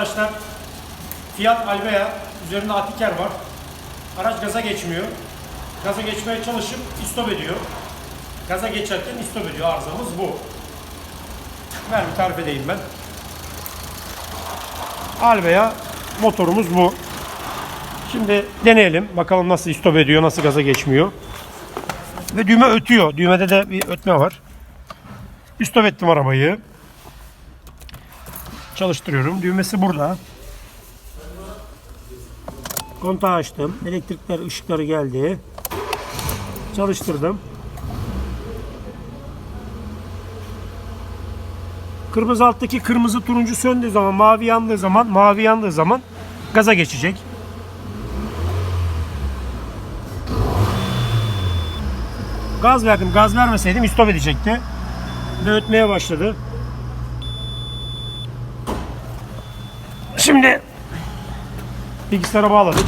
arkadaşlar Fiat Albea üzerinde Atiker var. Araç gaza geçmiyor. Gaza geçmeye çalışıp istop ediyor. Gaza geçerken istop ediyor. Arızamız bu. Ver bir tarif edeyim ben. Albea motorumuz bu. Şimdi deneyelim. Bakalım nasıl istop ediyor, nasıl gaza geçmiyor. Ve düğme ötüyor. Düğmede de bir ötme var. İstop ettim arabayı. Çalıştırıyorum. Düğmesi burada. Kontağı açtım. Elektrikler, ışıkları geldi. Çalıştırdım. Kırmızı alttaki kırmızı turuncu söndüğü zaman, mavi yandığı zaman, mavi yandığı zaman gaza geçecek. Gaz verdim. Gaz vermeseydim istop edecekti. Ve ötmeye başladı. Şimdi bilgisayara bağladık.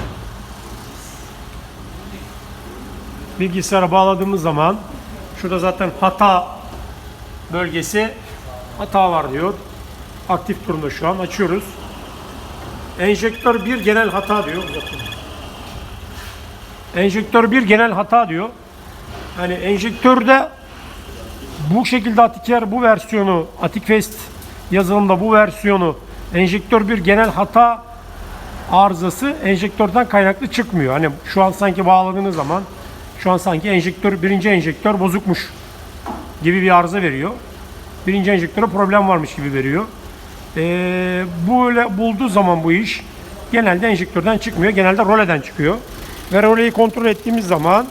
Bilgisayara bağladığımız zaman şurada zaten hata bölgesi hata var diyor. Aktif durumda şu an. Açıyoruz. Enjektör 1 genel hata diyor. Enjektör 1 genel hata diyor. Yani enjektörde bu şekilde Atiker bu versiyonu Atikfest yazılımda bu versiyonu enjektör bir genel hata arızası enjektörden kaynaklı çıkmıyor. Hani şu an sanki bağladığınız zaman şu an sanki enjektör birinci enjektör bozukmuş gibi bir arıza veriyor. Birinci enjektöre problem varmış gibi veriyor. Ee, böyle bulduğu zaman bu iş genelde enjektörden çıkmıyor. Genelde roleden çıkıyor. Ve roleyi kontrol ettiğimiz zaman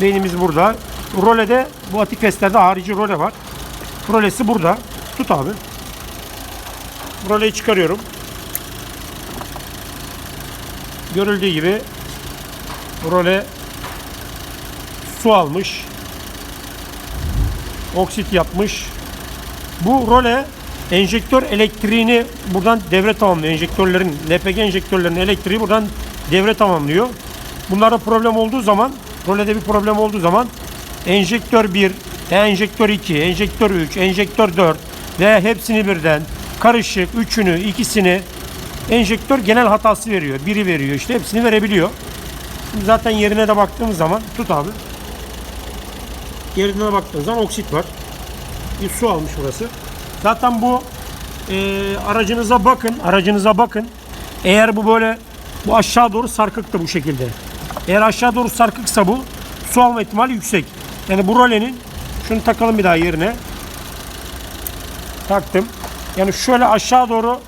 beynimiz burada. Rolede bu Atikfest'lerde harici role var. Rolesi burada. Tut abi. Roleyi çıkarıyorum. Görüldüğü gibi role su almış. Oksit yapmış. Bu role enjektör elektriğini buradan devre tamamlıyor. Enjektörlerin, LPG enjektörlerinin elektriği buradan devre tamamlıyor. Bunlarda problem olduğu zaman, rolede bir problem olduğu zaman enjektör 1, enjektör 2, enjektör 3, enjektör 4 ve hepsini birden karışık, üçünü, ikisini enjektör genel hatası veriyor. Biri veriyor işte hepsini verebiliyor. Şimdi zaten yerine de baktığımız zaman tut abi. Yerine baktığımız zaman oksit var. Bir su almış burası. Zaten bu e, aracınıza bakın, aracınıza bakın. Eğer bu böyle bu aşağı doğru sarkıktı bu şekilde. Eğer aşağı doğru sarkıksa bu su alma ihtimali yüksek. Yani bu rolenin şunu takalım bir daha yerine. Taktım. Yani şöyle aşağı doğru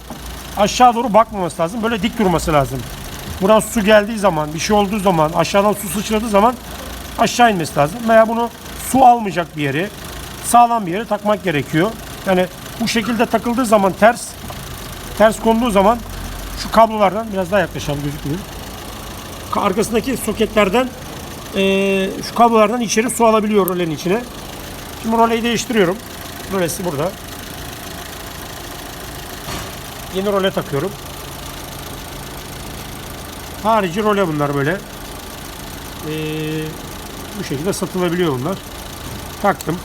aşağı doğru bakmaması lazım. Böyle dik durması lazım. Buradan su geldiği zaman, bir şey olduğu zaman, aşağıdan su sıçradığı zaman aşağı inmesi lazım. Veya bunu su almayacak bir yere, sağlam bir yere takmak gerekiyor. Yani bu şekilde takıldığı zaman ters, ters konduğu zaman şu kablolardan biraz daha yaklaşalım gözükmüyor. Ka- Arkasındaki soketlerden eee, şu kablolardan içeri su alabiliyor rolenin içine. Şimdi roleyi değiştiriyorum. Rolesi burada. Yeni role takıyorum. Harici role bunlar böyle. Ee, bu şekilde satılabiliyor bunlar. Taktım.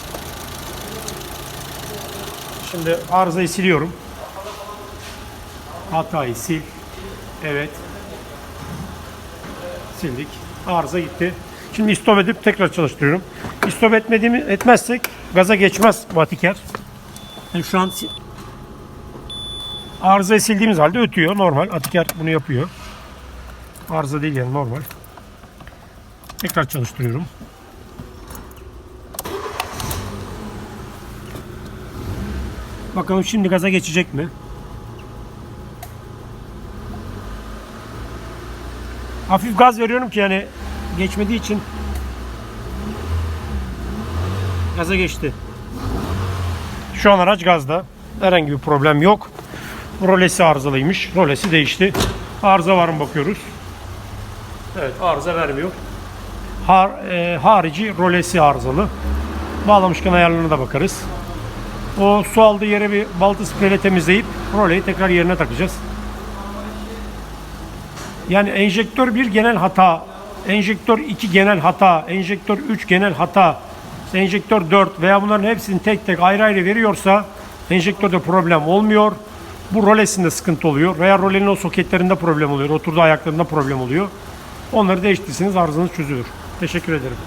Şimdi arızayı siliyorum. Hatayı sil. Evet. Sildik. Arıza gitti. Şimdi istop edip tekrar çalıştırıyorum. İstop etmediğimi etmezsek gaza geçmez Vatiker. Yani şu an Arızayı sildiğimiz halde ötüyor. Normal. Atiker bunu yapıyor. Arıza değil yani normal. Tekrar çalıştırıyorum. Bakalım şimdi gaza geçecek mi? Hafif gaz veriyorum ki yani geçmediği için gaza geçti. Şu an araç gazda. Herhangi bir problem yok. Rolesi arızalıymış. Rolesi değişti. Arıza var mı bakıyoruz. Evet arıza vermiyor. Har, e, harici rolesi arızalı. Bağlamışken ayarlarına da bakarız. O su aldığı yere bir balta spreyle temizleyip roleyi tekrar yerine takacağız. Yani enjektör 1 genel hata, enjektör 2 genel hata, enjektör 3 genel hata, enjektör 4 veya bunların hepsini tek tek ayrı ayrı veriyorsa enjektörde problem olmuyor. Bu rolesinde sıkıntı oluyor. Veya rolenin o soketlerinde problem oluyor. Oturduğu ayaklarında problem oluyor. Onları değiştirirseniz arızanız çözülür. Teşekkür ederim.